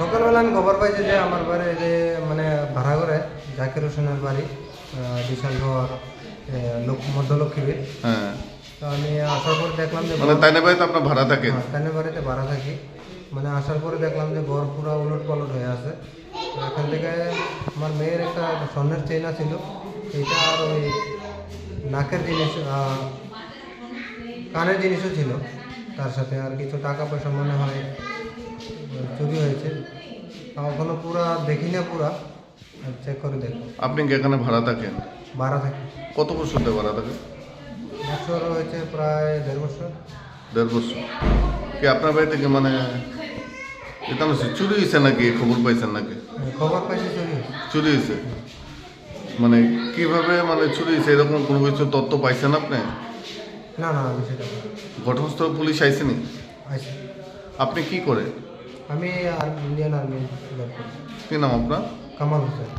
সকালবেলা আমি খবর পাইছি যে আমার বাড়ি যে মানে ভাড়া করে জাকির হোসেনের বাড়ি বিশাল ঘর লোক মধ্যলক্ষ্মীর হ্যাঁ। তো আমি আসার পর দেখলাম যে মানে তাই না বাড়িতে আপনার ভাড়া থাকে? হ্যাঁ, তানের বাড়িতে ভাড়া থাকি। মানে আসার পরে দেখলাম যে ঘর পুরো উলট পালট হয়ে আছে। এখান থেকে আমার মেয়ের একটা স্বর্ণের চেনা ছিল এটা আর ওই নাকের জিনিস কানের জিনিসও ছিল। তার সাথে আর কিছু টাকা পয়সা মনে হয় চুরি হয়েছে। এখনও পুরা দেখি না পুরা চেক করে দেখো আপনি কি এখানে ভাড়া থাকেন? ভাড়া থাকি। কত বছর ধরে ভাড়া থাকেন? বছর হয়েছে প্রায় দেড় বছর। দেড় বছর। কি আপনার বাড়ি থেকে মানে এটা না চুরি হয়েছে নাকি? খবর পাইছেন নাকি? খবর পাইছি চুরি হয়েছে। চুরি হয়েছে? মানে কীভাবে মানে চুরি হয়েছে? এরকম কোনো কিছু তথ্য পাইছেন আপনি? না না আমি সেটা ঘটনাস্থলে পুলিশ আইসেনি? আইসি আপনি কি করে? আমি আর ইন্ডিয়ান আর্মি কি নাম আপনার? কামাল হোসেন।